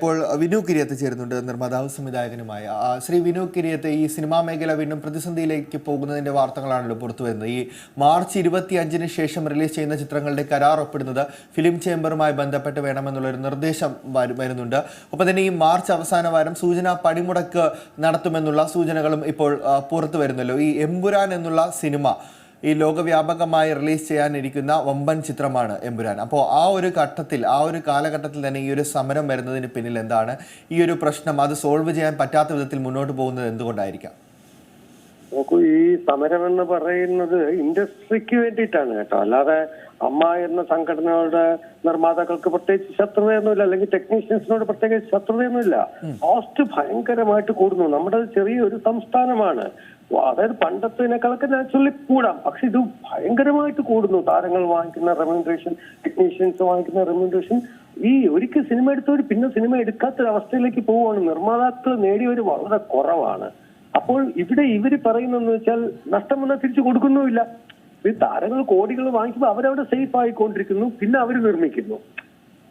ഇപ്പോൾ വിനു കിരിയത്ത് ചേരുന്നുണ്ട് നിർമ്മാതാവ് സംവിധായകനുമായ. ശ്രീ വിനു കിരിയത്ത് ഈ സിനിമാ മേഖല വീണ്ടും പ്രതിസന്ധിയിലേക്ക് പോകുന്നതിന്റെ വാർത്തകളാണല്ലോ പുറത്തു വരുന്നത്. ഈ മാർച്ച് ഇരുപത്തി അഞ്ചിന് ശേഷം റിലീസ് ചെയ്യുന്ന ചിത്രങ്ങളുടെ കരാർ ഒപ്പിടുന്നത് ഫിലിം ചേംബറുമായി ബന്ധപ്പെട്ട് വേണമെന്നുള്ളൊരു നിർദ്ദേശം വരുന്നുണ്ട്. ഒപ്പം തന്നെ ഈ മാർച്ച് അവസാന വാരം സൂചന പണിമുടക്ക് നടത്തുമെന്നുള്ള സൂചനകളും ഇപ്പോൾ പുറത്തു വരുന്നല്ലോ. ഈ എമ്പുരാൻ എന്നുള്ള സിനിമ ഈ ലോകവ്യാപകമായി റിലീസ് ചെയ്യാനിരിക്കുന്ന വമ്പൻ ചിത്രമാണ് എമ്പുരാൻ. അപ്പോൾ ആ ഒരു ഘട്ടത്തിൽ ആ ഒരു കാലഘട്ടത്തിൽ തന്നെ ഈ ഒരു സമരം വരുന്നതിന് പിന്നിൽ എന്താണ് ഈ ഒരു പ്രശ്നം? അത് സോൾവ് ചെയ്യാൻ പറ്റാത്ത വിധത്തിൽ മുന്നോട്ട് പോകുന്നത് എന്തുകൊണ്ടായിരിക്കാം? നോക്കൂ ഈ സമരം എന്ന് പറയുന്നത് ഇൻഡസ്ട്രിക്ക് വേണ്ടിയിട്ടാണ് കേട്ടോ. അല്ലാതെ അമ്മ എന്ന സംഘടനകളുടെ നിർമ്മാതാക്കൾക്ക് പ്രത്യേകിച്ച് ശത്രുതയൊന്നുമില്ല. അല്ലെങ്കിൽ ടെക്നീഷ്യൻസിനോട് പ്രത്യേകിച്ച് ശത്രുതയൊന്നുമില്ല. കോസ്റ്റ് ഭയങ്കരമായിട്ട് കൂടുന്നു. നമ്മുടെ ചെറിയൊരു സംസ്ഥാനമാണ്. അതായത് പണ്ടത്തേനേക്കാളൊക്കെ നാച്ചുറലി കൂടാം. പക്ഷെ ഇത് ഭയങ്കരമായിട്ട് കൂടുന്നു. താരങ്ങൾ വാങ്ങിക്കുന്ന റെമ്യൂണറേഷൻ ടെക്നീഷ്യൻസ് വാങ്ങിക്കുന്ന റെമ്യൂണറേഷൻ ഈ ഒരിക്കൽ സിനിമ എടുത്തവർ പിന്നെ സിനിമ എടുക്കാത്ത അവസ്ഥയിലേക്ക് പോവുകയാണ്. നിർമ്മാതാക്കൾ നേടിയവർ വളരെ കുറവാണ്. അപ്പോൾ ഇവിടെ ഇവർ പറയുന്നതെന്ന് വെച്ചാൽ നഷ്ടം വന്നാൽ തിരിച്ചു കൊടുക്കുന്നുമില്ല. ഈ താരങ്ങൾ കോടികൾ വാങ്ങിക്കുമ്പോൾ അവരവിടെ സേഫ് ആയിക്കൊണ്ടിരിക്കുന്നു. പിന്നെ അവർ നിർമ്മിക്കുന്നു.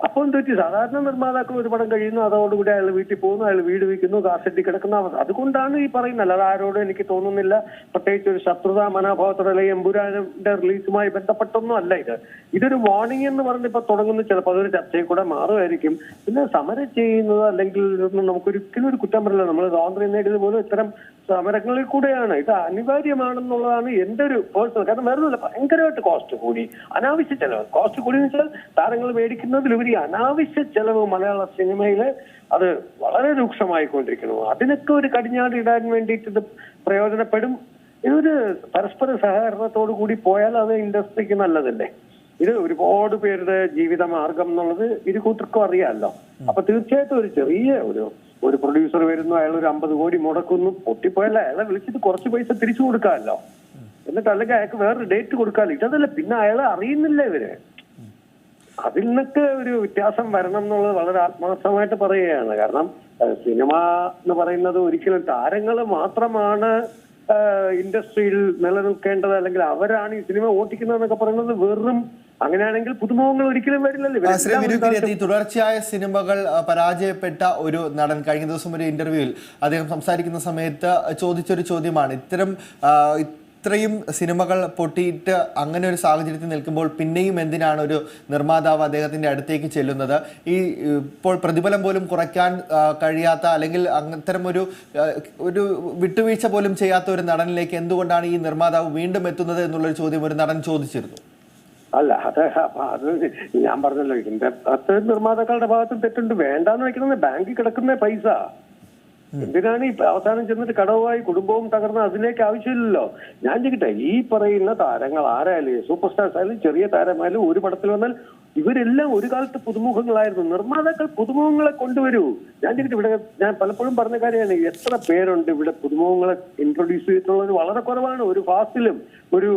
അപ്പോൾ എന്ത് പറ്റി? സാധാരണ നിർമ്മാതാക്കൾ ഒരു പടം കഴിയുന്നു അതോടുകൂടി അയാൾ വീട്ടിൽ പോകുന്നു അയാൾ വീട് വയ്ക്കുന്നു കാസറ്റി കിടക്കുന്ന. അവസ്ഥ അതുകൊണ്ടാണ് ഈ പറയുന്നത്. അല്ലാതെ ആരോടും എനിക്ക് തോന്നുന്നില്ല. പ്രത്യേകിച്ച് ഒരു ശത്രുതാ മനോഭാവത്തോടെ അല്ലെങ്കിൽ എമ്പുരാന്റെ റിലീസുമായി ബന്ധപ്പെട്ടൊന്നും അല്ല ഇത്. ഇതൊരു വാർണിംഗ് എന്ന് പറഞ്ഞ് ഇപ്പൊ തുടങ്ങുന്ന. ചിലപ്പോൾ അതൊരു ചർച്ചയിൽ കൂടെ മാറുമായിരിക്കും. പിന്നെ സമരം ചെയ്യുന്നത് അല്ലെങ്കിൽ നമുക്കൊരിക്കലും ഒരു കുറ്റം പറയില്ല. നമ്മൾ സ്വാതന്ത്ര്യം നേടിയത് പോലും ഇത്തരം സമരങ്ങളിൽ കൂടെയാണ്. ഇത് അനിവാര്യമാണെന്നുള്ളതാണ് എന്റെ ഒരു പേഴ്സണൽ കാരണം വേറെ ഭയങ്കരമായിട്ട് കോസ്റ്റ് കൂടി. അനാവശ്യ ചെലവ്. കോസ്റ്റ് കൂടി എന്ന് വെച്ചാൽ താരങ്ങൾ മേടിക്കുന്നതിലുപരി അനാവശ്യ ചെലവ് മലയാള സിനിമയിൽ അത് വളരെ രൂക്ഷമായി രൂക്ഷമായിക്കൊണ്ടിരിക്കുന്നു. അതിനൊക്കെ ഒരു കടിഞ്ഞാട് ഇടാൻ വേണ്ടിയിട്ട് ഇത് പ്രയോജനപ്പെടും. ഇതൊരു പരസ്പര സഹകരണത്തോടു കൂടി പോയാൽ അത് ഇൻഡസ്ട്രിക്ക് നല്ലതല്ലേ? ഇത് ഒരുപാട് പേരുടെ ജീവിത മാർഗം എന്നുള്ളത് ഇരു കൂട്ടർക്കും അറിയാമല്ലോ. അപ്പൊ തീർച്ചയായിട്ടും ഒരു ചെറിയ ഒരു ഒരു പ്രൊഡ്യൂസർ വരുന്നു അയാൾ ഒരു അമ്പത് കോടി മുടക്കുന്നു പൊട്ടിപ്പോയല്ല അയാളെ വിളിച്ചിട്ട് കുറച്ച് പൈസ തിരിച്ചു കൊടുക്കാമല്ലോ. എന്നിട്ട് അല്ലെങ്കിൽ അയാൾക്ക് വേറൊരു ഡേറ്റ് കൊടുക്കാമല്ലോ. ഇതല്ല പിന്നെ അയാളെ അറിയുന്നില്ല ഇവർ. അതിൽ നിന്നൊക്കെ ഒരു വ്യത്യാസം വരണം എന്നുള്ളത് വളരെ ആത്മാർത്ഥമായിട്ട് പറയുകയാണ്. കാരണം സിനിമ എന്ന് പറയുന്നത് ഒരിക്കലും താരങ്ങൾ മാത്രമാണ് ഇൻഡസ്ട്രിയിൽ നിലനിൽക്കേണ്ടത് അല്ലെങ്കിൽ അവരാണ് ഈ സിനിമ ഓട്ടിക്കുന്നത് എന്നൊക്കെ പറയുന്നത് വെറും അങ്ങനെയാണെങ്കിൽ പുതുമുഖങ്ങൾ ഒരിക്കലും വരില്ലല്ലോ. ഈ തുടർച്ചയായ സിനിമകൾ പരാജയപ്പെട്ട ഒരു നടൻ കഴിഞ്ഞ ദിവസം ഒരു ഇന്റർവ്യൂവിൽ അദ്ദേഹം സംസാരിക്കുന്ന സമയത്ത് ചോദിച്ചൊരു ചോദ്യമാണ്. ഇത്തരം ഇത്രയും സിനിമകൾ പൊട്ടിയിട്ട് അങ്ങനെ ഒരു സാഹചര്യത്തിൽ നിൽക്കുമ്പോൾ പിന്നെയും എന്തിനാണ് ഒരു നിർമ്മാതാവ് അദ്ദേഹത്തിന്റെ അടുത്തേക്ക് ചെല്ലുന്നത്? ഈ ഇപ്പോൾ പ്രതിഫലം പോലും കുറയ്ക്കാൻ കഴിയാത്ത അല്ലെങ്കിൽ അത്തരം ഒരു ഒരു വിട്ടുവീഴ്ച പോലും ചെയ്യാത്ത ഒരു നടനിലേക്ക് എന്തുകൊണ്ടാണ് ഈ നിർമ്മാതാവ് വീണ്ടും എത്തുന്നത് എന്നുള്ളൊരു ചോദ്യം ഒരു നടൻ ചോദിച്ചിരുന്നു. അല്ല അത് അത് ഞാൻ പറഞ്ഞല്ലോ ഇതിന്റെ അത് നിർമ്മാതാക്കളുടെ ഭാഗത്തും തെറ്റുണ്ട്. വേണ്ടാന്ന് വെക്കുന്നത് ബാങ്കിൽ കിടക്കുന്ന പൈസ. എന്തിനാണ് ഈ അവസാനം ചെന്നിട്ട് കടവുമായി കുടുംബവും തകർന്ന് അതിലേക്ക് ആവശ്യമില്ലല്ലോ? ഞാൻ ചോദിക്കട്ടെ ഈ പറയുന്ന താരങ്ങൾ ആരായാലും സൂപ്പർ സ്റ്റാർസ് ആയാലും ചെറിയ താരമായാലും ഒരു പടത്തിൽ വന്നാൽ ഇവരെല്ലാം ഒരു കാലത്ത് പുതുമുഖങ്ങളായിരുന്നു. നിർമ്മാതാക്കൾ പുതുമുഖങ്ങളെ കൊണ്ടുവരൂ. ഞാൻ ചോദിക്കട്ടെ ഇവിടെ ഞാൻ പലപ്പോഴും പറഞ്ഞ കാര്യമാണ് എത്ര പേരുണ്ട് ഇവിടെ പുതുമുഖങ്ങളെ ഇൻട്രൊഡ്യൂസ് ചെയ്തിട്ടുള്ളത്? വളരെ കുറവാണ്. ഒരു ഫാസിലും ഒരു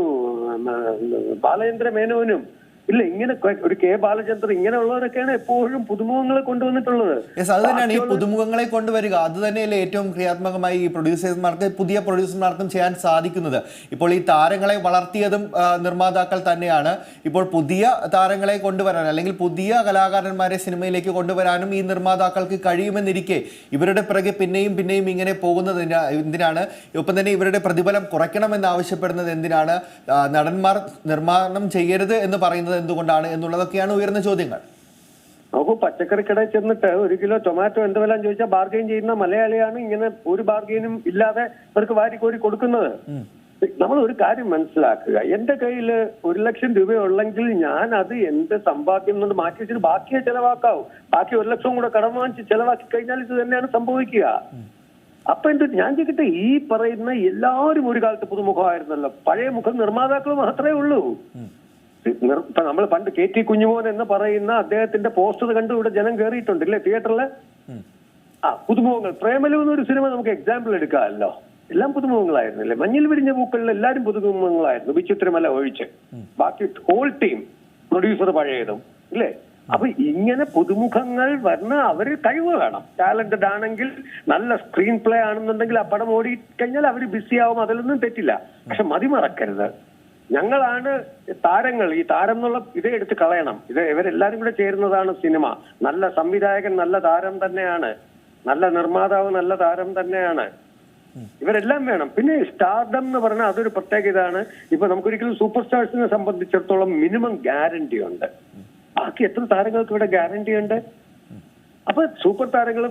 ബാലചന്ദ്ര മേനോനും ഇല്ല ഇങ്ങനെ ഒരു കെ ബാലചന്ദ്രൻ ഇങ്ങനെയുള്ളവരൊക്കെയാണ് എപ്പോഴും പുതുമുഖങ്ങളെ കൊണ്ടുവന്നിട്ടുള്ളത്. യെസ് അത് തന്നെയാണ് ഈ പുതുമുഖങ്ങളെ കൊണ്ടുവരിക. അത് തന്നെയല്ലേ ഏറ്റവും ക്രിയാത്മകമായി ഈ പ്രൊഡ്യൂസേഴ്സ്മാർക്ക് പുതിയ പ്രൊഡ്യൂസർമാർക്കും ചെയ്യാൻ സാധിക്കുന്നത്. ഇപ്പോൾ ഈ താരങ്ങളെ വളർത്തിയതും നിർമ്മാതാക്കൾ തന്നെയാണ്. ഇപ്പോൾ പുതിയ താരങ്ങളെ കൊണ്ടുവരാൻ അല്ലെങ്കിൽ പുതിയ കലാകാരന്മാരെ സിനിമയിലേക്ക് കൊണ്ടുവരാനും ഈ നിർമ്മാതാക്കൾക്ക് കഴിയുമെന്നിരിക്കെ ഇവരുടെ പിറകെ പിന്നെയും പിന്നെയും ഇങ്ങനെ പോകുന്നത് എന്തിനാണ്? ഒപ്പം തന്നെ ഇവരുടെ പ്രതിഫലം കുറയ്ക്കണമെന്ന് ആവശ്യപ്പെടുന്നത് എന്തിനാണ്? നടന്മാർ നിർമ്മാണം ചെയ്യരുത് എന്ന് പറയുന്നത് എന്തുകൊണ്ടാണ് എന്നുള്ളതൊക്കെയാണ് ഉയർന്ന ചോദ്യങ്ങൾ. നമുക്ക് പച്ചക്കറി കടയിൽ ചെന്നിട്ട് ഒരു കിലോ ടൊമാറ്റോ എന്ത് വില ചോദിച്ചാൽ ബാർഗെയിൻ ചെയ്യുന്ന മലയാളിയാണ് ഇങ്ങനെ ഒരു ബാർഗെയിനും ഇല്ലാതെ അവർക്ക് വാരിക്കോരി കൊടുക്കുന്നത്. നമ്മൾ ഒരു കാര്യം മനസ്സിലാക്കുക. എന്റെ കയ്യിൽ ഒരു ലക്ഷം രൂപയുള്ളെങ്കിൽ ഞാൻ അത് എന്റെ സമ്പാദ്യം എന്നത് മാറ്റി വെച്ചിട്ട് ബാക്കിയെ ചെലവാക്കാവൂ. ബാക്കി ഒരു ലക്ഷം കൂടെ കടം വാങ്ങിച്ച് ചെലവാക്കി കഴിഞ്ഞാൽ ഇത് തന്നെയാണ് സംഭവിക്കുക. അപ്പൊ എന്ത് ഞാൻ ചോദിക്കട്ടെ ഈ പറയുന്ന എല്ലാവരും ഒരു കാലത്ത് പുതുമുഖമായിരുന്നല്ലോ. പഴയ മുഖം നിർമ്മാതാക്കൾ മാത്രമേ ഉള്ളൂ. ഇപ്പൊ നമ്മൾ പണ്ട് കെ ടി കുഞ്ഞുമോൻ എന്ന് പറയുന്ന അദ്ദേഹത്തിന്റെ പോസ്റ്റർ കണ്ടു ഇവിടെ ജനം കയറിയിട്ടുണ്ട് ഇല്ലേ? തിയേറ്ററിൽ? ആ പുതുമുഖങ്ങൾ. പ്രേമലു എന്നൊരു സിനിമ നമുക്ക് എക്സാമ്പിൾ എടുക്കാമല്ലോ. എല്ലാം പുതുമുഖങ്ങളായിരുന്നില്ലേ മഞ്ഞിൽ വിരിഞ്ഞ പൂക്കളിൽ എല്ലാവരും പുതുമുഖങ്ങളായിരുന്നു. വിചിത്രമല്ല ഒഴിച്ച്. ബാക്കി ഹോൾ ടീം പ്രൊഡ്യൂസർ പഴയതും ഇല്ലേ? അപ്പൊ ഇങ്ങനെ പുതുമുഖങ്ങൾ വരുന്ന അവർ കഴിവ് വേണം. ടാലന്റഡ് ആണെങ്കിൽ നല്ല സ്ക്രീൻ പ്ലേ ആണെന്നുണ്ടെങ്കിൽ ആ പടം ഓടി കഴിഞ്ഞാൽ അവർ ബിസി ആവും അതിലൊന്നും തെറ്റില്ല. പക്ഷെ മതി മറക്കരുത് ഞങ്ങളാണ് താരങ്ങൾ ഈ താരം എന്നുള്ള ഇതേ എടുത്ത് കളയണം. ഇത് ഇവരെല്ലാരും കൂടെ ചേരുന്നതാണ് സിനിമ. നല്ല സംവിധായകൻ നല്ല താരം തന്നെയാണ്. നല്ല നിർമ്മാതാവ് നല്ല താരം തന്നെയാണ്. ഇവരെല്ലാം വേണം. പിന്നെ സ്റ്റാർഡം എന്ന് പറഞ്ഞാൽ അതൊരു പ്രത്യേക ഇതാണ്. ഇപ്പൊ നമുക്കൊരിക്കലും സൂപ്പർ സ്റ്റാർസിനെ സംബന്ധിച്ചിടത്തോളം മിനിമം ഗ്യാരണ്ടി ഉണ്ട്. ബാക്കി എത്ര താരങ്ങൾക്ക് ഇവിടെ ഗ്യാരണ്ടി ഉണ്ട്? അപ്പൊ സൂപ്പർ താരങ്ങൾ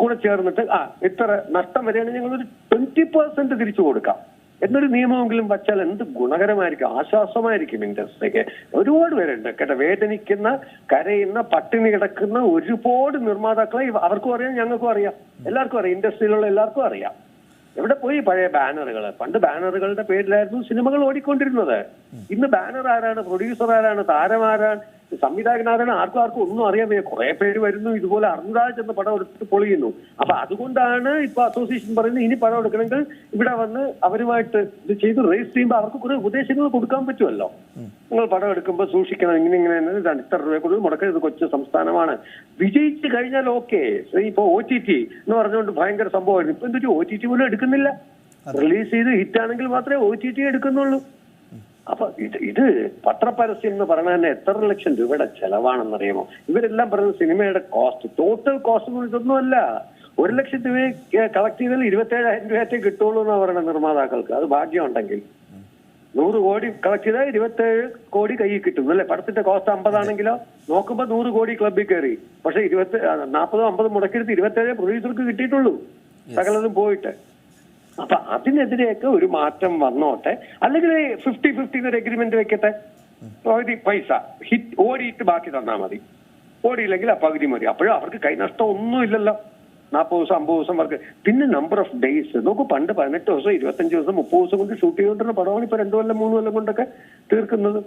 കൂടെ ചേർന്നിട്ട് ആ ഇത്ര നഷ്ടം വരികയാണെങ്കിൽ ഞങ്ങൾ ഒരു ട്വന്റി പെർസെന്റ് തിരിച്ചു കൊടുക്കാം. എന്നൊരു നിയമമെങ്കിലും വച്ചാൽ എന്ത് ഗുണകരമായിരിക്കും ആശ്വാസമായിരിക്കും ഇൻഡസ്ട്രിക്ക്. ഒരുപാട് പേരുണ്ട് കേട്ടോ വേദനിക്കുന്ന കരയുന്ന പട്ടിണി കിടക്കുന്ന ഒരുപാട് നിർമ്മാതാക്കളെ അവർക്കും അറിയാം ഞങ്ങൾക്കും അറിയാം. എല്ലാവർക്കും അറിയാം ഇൻഡസ്ട്രിയിലുള്ള എല്ലാവർക്കും അറിയാം. എവിടെ പോയി പഴയ ബാനറുകൾ പണ്ട് ബാനറുകളുടെ പേരിലായിരുന്നു സിനിമകൾ ഓടിക്കൊണ്ടിരുന്നത്. ഇന്ന് ബാനർ ആരാണ് പ്രൊഡ്യൂസർ ആരാണ് താരം ആരാണ്? സംവിധായകൻ ആരാണ് ആർക്കും ആർക്കും ഒന്നും അറിയാൻ വയ്യ. കുറെ പേര് വരുന്നു ഇതുപോലെ അറിഞ്ഞതാ എന്ന പടം എടുത്തിട്ട് പൊളിയുന്നു. അപ്പൊ അതുകൊണ്ടാണ് ഇപ്പൊ അസോസിയേഷൻ പറയുന്നത് ഇനി പടം എടുക്കണമെങ്കിൽ ഇവിടെ വന്ന് അവരുമായിട്ട് ഇത് ചെയ്ത് രജിസ്റ്റർ ചെയ്യുമ്പോൾ അവർക്ക് കുറെ ഉപദേശങ്ങൾ കൊടുക്കാൻ പറ്റുമല്ലോ. നിങ്ങൾ പടം എടുക്കുമ്പോൾ സൂക്ഷിക്കണം ഇങ്ങനെ ഇങ്ങനെ തന്നെ ഇതാണ് ഇത്ര രൂപ കൊടുത്ത് മുടക്കരുത് കൊച്ചു സംസ്ഥാനമാണ്. വിജയിച്ചു കഴിഞ്ഞാൽ ഓക്കെ ഇപ്പൊ ഒ ടി ടി എന്ന് പറഞ്ഞുകൊണ്ട് ഭയങ്കര സംഭവമായിരുന്നു. ഇപ്പൊ എന്തൊരു ഒ ടി ടി പോലും എടുക്കുന്നില്ല. റിലീസ് ചെയ്ത് ഹിറ്റ് ആണെങ്കിൽ മാത്രമേ ഒ ടി ടി എടുക്കുന്നുള്ളൂ. അപ്പൊ ഇത് ഇത് പത്രപരസ്യം എന്ന് പറഞ്ഞ തന്നെ എത്ര ലക്ഷം രൂപയുടെ ചെലവാണെന്നറിയുമോ? ഇവരെല്ലാം പറയുന്നത് സിനിമയുടെ കോസ്റ്റ് ടോട്ടൽ കോസ്റ്റ് എന്ന് ഇതൊന്നുമല്ല. ഒരു ലക്ഷം രൂപ കളക്ട് ചെയ്താൽ ഇരുപത്തേഴായിരം രൂപയറ്റേ കിട്ടുള്ളൂ എന്നാണ് പറയുന്നത് നിർമ്മാതാക്കൾക്ക്. അത് ഭാഗ്യം ഉണ്ടെങ്കിൽ നൂറ് കോടി കളക്ട് ചെയ്താൽ ഇരുപത്തേഴ് കോടി കയ്യിൽ കിട്ടും. അല്ലെ പടത്തിന്റെ കോസ്റ്റ് അമ്പതാണെങ്കിലോ? നോക്കുമ്പോ നൂറ് കോടി ക്ലബിൽ കയറി. പക്ഷെ ഇരുപത്തി നാൽപ്പതോ അമ്പതോ മുടക്കിയെടുത്ത് ഇരുപത്തേഴ് പ്രൊഡ്യൂസർക്ക് കിട്ടിയിട്ടുള്ളൂ. സകലതും പോയിട്ട്. അപ്പൊ അതിനെതിരെയൊക്കെ ഒരു മാറ്റം വന്നോട്ടെ. അല്ലെങ്കിൽ ഫിഫ്റ്റി ഫിഫ്റ്റി ഒരു എഗ്രിമെന്റ് വെക്കട്ടെ. പകുതി പൈസ ഹിറ്റ് ഓടിയിട്ട് ബാക്കി തന്നാൽ മതി. ഓടിയില്ലെങ്കിൽ ആ പകുതി മതി. അപ്പോഴും അവർക്ക് കൈനഷ്ടം ഒന്നും ഇല്ലല്ലോ. നാൽപ്പത് ദിവസം അമ്പത് ദിവസം വർക്ക്. പിന്നെ നമ്പർ ഓഫ് ഡേയ്സ് നോക്കൂ പണ്ട് പതിനെട്ട് ദിവസം ഇരുപത്തഞ്ച് ദിവസം മുപ്പത് ദിവസം കൊണ്ട് ഷൂട്ട് ചെയ്തുകൊണ്ടിരുന്ന പടമാണ് ഇപ്പൊ രണ്ടു കൊല്ലം മൂന്ന് കൊല്ലം കൊണ്ടൊക്കെ തീർക്കുന്നത്.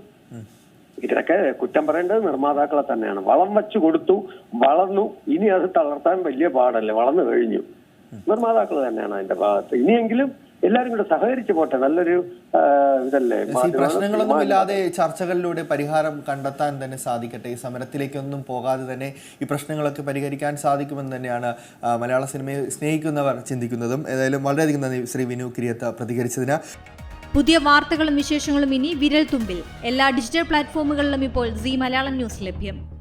ഇതിനൊക്കെ കുറ്റം പറയേണ്ടത് നിർമ്മാതാക്കളെ തന്നെയാണ്. വളം വെച്ച് കൊടുത്തു വളർന്നു. ഇനി അത് തളർത്താൻ വലിയ പാടല്ലേ? വളർന്നു കഴിഞ്ഞു. നിർമ്മാതാക്കൾ തന്നെയാണ് അതിന്റെ ഭാഗത്ത്. ഇനിയെങ്കിലും എല്ലാരും കൂടെ സഹകരിച്ചു പോട്ടെ. നല്ലൊരു ഇതല്ലേ? പ്രശ്നങ്ങളൊന്നും ഇല്ലാതെ ചർച്ചകളിലൂടെ പരിഹാരം കണ്ടെത്താൻ തന്നെ സാധിക്കട്ടെ. ഈ സമരത്തിലേക്കൊന്നും പോകാതെ തന്നെ ഈ പ്രശ്നങ്ങളൊക്കെ പരിഹരിക്കാൻ സാധിക്കുമെന്ന് തന്നെയാണ് മലയാള സിനിമയെ സ്നേഹിക്കുന്നവർ ചിന്തിക്കുന്നതും. ഏതായാലും വളരെയധികം നന്ദി ശ്രീ വിനു കിരിയത്ത് പ്രതികരിച്ചതിന്. പുതിയ വാർത്തകളും വിശേഷങ്ങളും ഇനി വിരൽ തുമ്പിൽ എല്ലാ ഡിജിറ്റൽ പ്ലാറ്റ്ഫോമുകളിലും ഇപ്പോൾ സി മലയാളം ന്യൂസ് ലഭ്യം.